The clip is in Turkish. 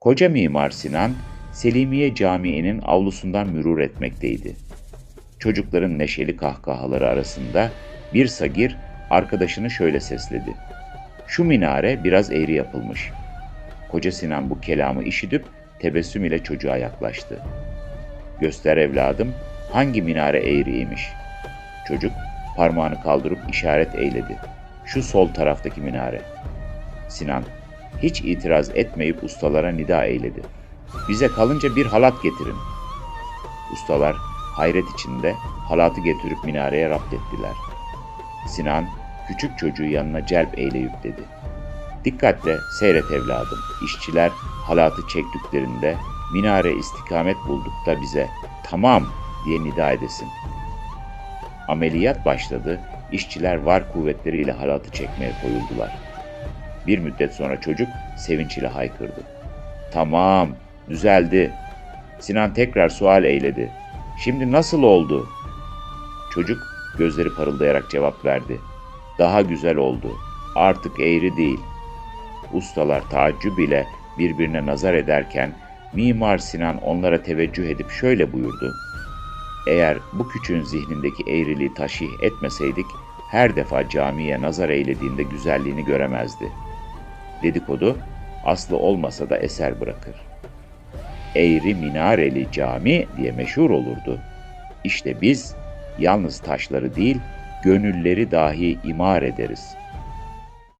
Koca Mimar Sinan, Selimiye Camii'nin avlusundan mürur etmekteydi. Çocukların neşeli kahkahaları arasında bir sagir arkadaşını şöyle sesledi. Şu minare biraz eğri yapılmış. Koca Sinan bu kelamı işitip tebessüm ile çocuğa yaklaştı. Göster evladım, hangi minare eğriymiş? Çocuk parmağını kaldırıp işaret eyledi. Şu sol taraftaki minare. Sinan hiç itiraz etmeyip ustalara nida eyledi. Bize kalınca bir halat getirin. Ustalar hayret içinde halatı getirip minareye rapt ettiler. Sinan küçük çocuğu yanına celp eyleyip dedi. Dikkatle seyret evladım. İşçiler halatı çektiklerinde minare istikamet bulduk da bize tamam diye nida edesin. Ameliyat başladı. İşçiler var kuvvetleriyle halatı çekmeye koyuldular. Bir müddet sonra çocuk sevinç ile haykırdı. Tamam, düzeldi. Sinan tekrar sual eyledi. Şimdi nasıl oldu? Çocuk gözleri parıldayarak cevap verdi. Daha güzel oldu. Artık eğri değil. Ustalar taaccüp ile birbirine nazar ederken Mimar Sinan onlara teveccüh edip şöyle buyurdu. Eğer bu küçüğün zihnindeki eğriliği taşih etmeseydik, her defa camiye nazar eylediğinde güzelliğini göremezdi. Dedikodu, aslı olmasa da eser bırakır. Eğri minareli cami diye meşhur olurdu. İşte biz yalnız taşları değil, gönülleri dahi imar ederiz.